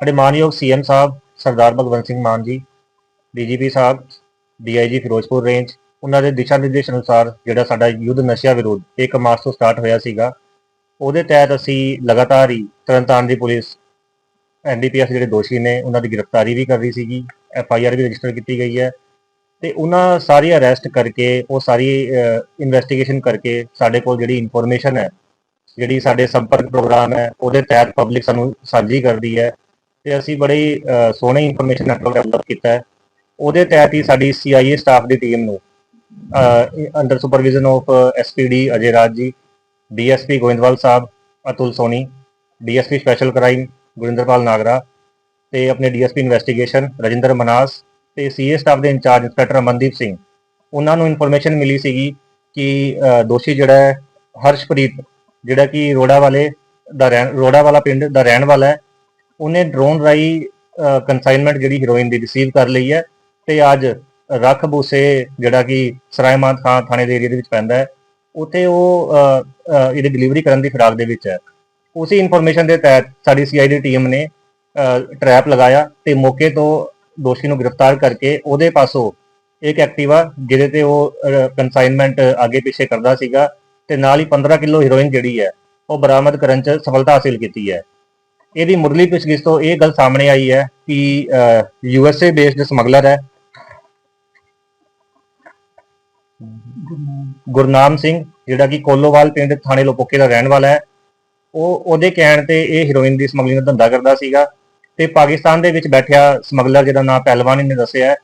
ਸਾਡੇ ਮਾਨਯੋਗ ਸੀਐਮ ਸਾਹਿਬ, ਸਰਦਾਰ ਭਗਵੰਤ ਸਿੰਘ ਮਾਨ ਜੀ ਡੀਜੀਪੀ ਸਾਹਿਬ DIG Ferozepur range ਉਹਨਾਂ ਦੇ ਦਿਸ਼ਾ ਨਿਰਦੇਸ਼ ਅਨੁਸਾਰ ਜਿਹੜਾ ਸਾਡਾ ਯੁੱਧ ਨਸ਼ਿਆਂ ਵਿਰੋਧ 1 ਮਾਰਚ ਤੋਂ ਸਟਾਰਟ ਹੋਇਆ ਸੀਗਾ, ਉਹਦੇ ਤਹਿਤ ਅਸੀਂ ਲਗਾਤਾਰ ਹੀ ਤਰਨਤਾਰਨ ਦੀ ਪੁਲਿਸ ਐਨਡੀਪੀਐਸ ਜਿਹੜੇ ਦੋਸ਼ੀ ਨੇ, ਉਹਨਾਂ ਦੀ ਗ੍ਰਿਫਤਾਰੀ ਵੀ ਕਰ ਰਹੀ ਸੀਗੀ ਐਫਆਈਆਰ ਵੀ ਰਜਿਸਟਰ ਕੀਤੀ ਗਈ ਹੈ ਤੇ ਉਹਨਾਂ ਸਾਰੀ ਅਰੈਸਟ ਕਰਕੇ, ਉਹ ਸਾਰੀ ਇਨਵੈਸਟੀਗੇਸ਼ਨ ਕਰਕੇ ਸਾਡੇ ਕੋਲ ਜਿਹੜੀ ਇਨਫੋਰਮੇਸ਼ਨ ਹੈ, ਜਿਹੜੀ ਸਾਡੇ ਸੰਪਰਕ ਪ੍ਰੋਗਰਾਮ ਹੈ, ਉਹਦੇ ਤਹਿਤ ਪਬਲਿਕ ਸਾਨੂੰ ਸਾਂਝੀ ਕਰਦੀ ਹੈ ਤੇ ਅਸੀਂ ਬੜੀ ਸੋਹਣੀ ਇਨਫੋਰਮੇਸ਼ਨ ਨੈਟਵਰਕ ਡਿਵੈਲਪ ਕੀਤਾ ਹੈ। ਉਹਦੇ ਤਹਿਤ ਹੀ ਸਾਡੀ ਸੀਆਈਏ ਸਟਾਫ ਦੀ ਟੀਮ ਨੂੰ under supervision of SPD Ajay Raj ji DSP Goindwal Sahib, Atul Soni DSP special crime Gurinderpal Nagra ਤੇ ਆਪਣੇ ਡੀਐਸਪੀ ਇਨਵੈਸਟੀਗੇਸ਼ਨ ਰਜਿੰਦਰ ਮਨਾਸ ਤੇ ਸੀਏ ਸਟਾਫ ਦੇ ਇੰਚਾਰਜ ਇੰਸਪੈਕਟਰ ਅਮਨਦੀਪ ਸਿੰਘ, ਉਹਨਾਂ ਨੂੰ ਇਨਫੋਰਮੇਸ਼ਨ ਮਿਲੀ ਸੀਗੀ ਕਿ ਦੋਸ਼ੀ ਜਿਹੜਾ ਹੈ, ਹਰਸ਼ਪ੍ਰੀਤ, ਜਿਹੜਾ ਕਿ ਰੋੜਾ ਵਾਲੇ ਦਾ ਰਹਿਣ, ਰੋੜਾ ਵਾਲਾ ਪਿੰਡ ਦਾ ਰਹਿਣ ਵਾਲਾ ਹੈ, ਉਹਨੇ ਡਰੋਨ ਰਾਈ ਕਨਸਾਈਨਮੈਂਟ ਜਿਹੜੀ ਹੀਰੋਇਨ ਦੀ ਰਿਸੀਵ ਕਰ ਲਈ ਹੈ ਤੇ ਅੱਜ ਰੱਖ ਬੂਸੇ ਜਿਹੜਾ ਕਿ ਸਰਾਇਮਾਨ ਖਾਂ ਥਾਣੇ ਦੇ ਏਰੀਆ ਦੇ ਵਿੱਚ ਪੈਂਦਾ ਹੈ, ਉੱਥੇ ਉਹ ਇਹਦੀ ਡਿਲੀਵਰੀ ਕਰਨ ਦੀ ਫਿਰਾਕ ਦੇ ਵਿੱਚ ਹੈ। ਉਸੇ ਇਨਫੋਰਮੇਸ਼ਨ ਦੇ ਤਹਿਤ ਸਾਡੀ ਸੀਆਈਡੀ ਟੀਮ ਨੇ ਟਰੈਪ ਲਗਾਇਆ ਤੇ ਮੌਕੇ ਤੋਂ ਦੋਸ਼ੀ ਨੂੰ ਗ੍ਰਿਫਤਾਰ ਕਰਕੇ ਉਹਦੇ ਪਾਸੋਂ ਇੱਕ ਐਕਟਿਵਾ ਜਿਹਦੇ ਤੇ ਉਹ ਕਨਸਾਈਨਮੈਂਟ ਅੱਗੇ ਪਿੱਛੇ ਕਰਦਾ ਸੀਗਾ ਤੇ ਨਾਲ ਹੀ 15 ਕਿਲੋ ਹੀਰੋਇਨ ਜਿਹੜੀ ਹੈ, ਉਹ ਬਰਾਮਦ ਕਰਨ 'ਚ ਸਫਲਤਾ ਹਾਸਿਲ ਕੀਤੀ ਹੈ। ਇਹਦੀ ਮੁੱਢਲੀ ਪੁੱਛਗਿੱਛ ਤੋਂ ਇਹ ਗੱਲ ਸਾਹਮਣੇ ਆਈ ਹੈ ਕਿ U S A based smuggler ਹੈ। ਗੁਰਨਾਮ ਸਿੰਘ, ਜਿਹੜਾ ਕਿ ਕੋਲੋਵਾਲ ਪਿੰਡ ਥਾਣੇ ਲੋਪੋਕੇ ਦਾ ਰਹਿਣ ਵਾਲਾ ਹੈ, ਉਹ, ਉਹਦੇ ਕਹਿਣ ਤੇ ਇਹ ਹੀਰੋਇਨ ਦੀ ਸਮਗਲਿੰਗ ਦਾ ਧੰਦਾ ਕਰਦਾ ਸੀਗਾ। ਤੇ ਪਾਕਿਸਤਾਨ ਦੇ ਵਿੱਚ ਬੈਠਿਆ ਸਮਗਲਰ ਜਿਹਦਾ ਨਾਮ ਪਹਿਲਵਾਨ ਨੇ ਦੱਸਿਆ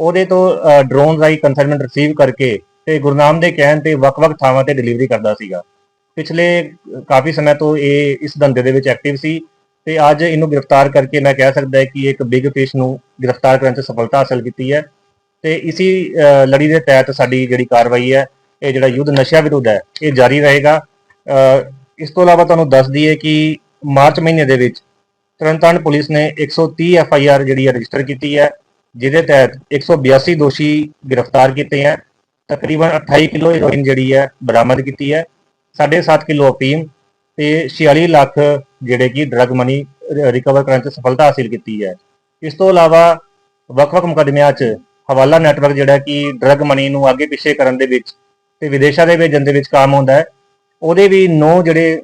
ਉਹਦੇ ਤੋਂ ਡਰੋਨ ਰਾਈ ਕਨਸਾਈਨਮੈਂਟ ਰਿਸੀਵ ਕਰਕੇ ਤੇ ਗੁਰਨਾਮ ਦੇ ਕਹਿਣ ਤੇ ਵੱਖ-ਵੱਖ ਥਾਵਾਂ ਤੇ ਡਿਲੀਵਰੀ ਕਰਦਾ ਸੀਗਾ। ਪਿਛਲੇ ਕਾਫੀ ਸਮੇਂ ਤੋਂ ਇਹ ਇਸ ਧੰਦੇ ਦੇ ਵਿੱਚ ਐਕਟਿਵ ਸੀ ਤੇ ਅੱਜ ਇਹਨੂੰ ਗ੍ਰਿਫਤਾਰ ਕਰਕੇ ਮੈਂ ਕਹਿ ਸਕਦਾ ਹਾਂ ਕਿ ਇੱਕ ਬਿਗ ਫਿਸ਼ ਨੂੰ ਗ੍ਰਿਫਤਾਰ ਕਰਨ 'ਚ ਸਫਲਤਾ ਹਾਸਲ ਕੀਤੀ ਹੈ ਤੇ ਇਸੀ ਲੜੀ ਦੇ ਤਹਿਤ ਸਾਡੀ ਜਿਹੜੀ ਕਾਰਵਾਈ ਹੈ, ਇਹ ਜਿਹੜਾ ਯੁੱਧ ਨਸ਼ਿਆਂ ਵਿਰੁੱਧ ਹੈ, ਇਹ ਜਾਰੀ ਰਹੇਗਾ। ਇਸ ਤੋਂ ਇਲਾਵਾ ਤੁਹਾਨੂੰ ਦੱਸ ਦਈਏ ਕਿ ਮਾਰਚ ਮਹੀਨੇ ਦੇ ਵਿੱਚ ਤਰਨਤਾਰਨ ਪੁਲਿਸ ਨੇ 130 ਐਫ ਆਈ ਆਰ ਜਿਹੜੀ ਹੈ ਰਜਿਸਟਰ ਕੀਤੀ ਹੈ, ਜਿਹਦੇ ਤਹਿਤ 182 ਦੋਸ਼ੀ ਗ੍ਰਿਫਤਾਰ ਕੀਤੇ ਹੈ, ਤਕਰੀਬਨ 28 ਕਿਲੋ ਹੀਰੋਇਨ ਜਿਹੜੀ ਹੈ ਬਰਾਮਦ ਕੀਤੀ ਹੈ 7.5 ਕਿਲੋ ਅਫੀਮ ਤੇ 46 ਲੱਖ ਜਿਹੜੇ ਕਿ ਡਰਗ ਮਨੀ ਰਿਕਵਰ ਕਰਨ 'ਚ ਸਫਲਤਾ ਹਾਸਿਲ ਕੀਤੀ ਹੈ। ਇਸ ਤੋਂ ਇਲਾਵਾ ਵੱਖ-ਵੱਖ ਮੁਕੱਦਮਿਆਂ 'ਚ ਹਵਾਲਾ ਨੈਟਵਰਕ ਜਿਹੜਾ ਕਿ ਡਰਗ ਮਨੀ ਨੂੰ ਅੱਗੇ ਪਿੱਛੇ ਕਰਨ ਦੇ ਵਿੱਚ ਤੇ ਵਿਦੇਸ਼ਾਂ ਦੇ ਭੇਜਣ ਦੇ ਵਿੱਚ ਕੰਮ ਹੁੰਦਾ ਹੈ, ਉਹਦੇ ਵੀ ਨੌ ਜਿਹੜੇ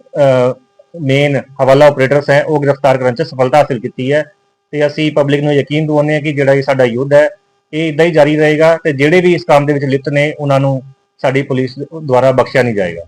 ਮੇਨ ਹਵਾਲਾ ਆਪਰੇਟਰਸ ਹੈ, ਉਹ ਗ੍ਰਿਫਤਾਰ ਕਰਨ 'ਚ ਸਫਲਤਾ ਹਾਸਿਲ ਕੀਤੀ ਹੈ ਤੇ ਅਸੀਂ ਪਬਲਿਕ ਨੂੰ ਯਕੀਨ ਦਿਵਾਉਂਦੇ ਹਾਂ ਕਿ ਜਿਹੜਾ ਇਹ ਸਾਡਾ ਯੁੱਧ ਹੈ, ਇਹ ਇਦਾਂ ਹੀ ਜਾਰੀ ਰਹੇਗਾ ਤੇ ਜਿਹੜੇ ਵੀ ਇਸ ਕੰਮ ਦੇ ਵਿੱਚ ਲਿਪਤ ਨੇ, ਉਹਨਾਂ ਨੂੰ ਸਾਡੀ ਪੁਲਿਸ ਦੁਆਰਾ ਬਖਸ਼ਿਆ ਨਹੀਂ ਜਾਏਗਾ।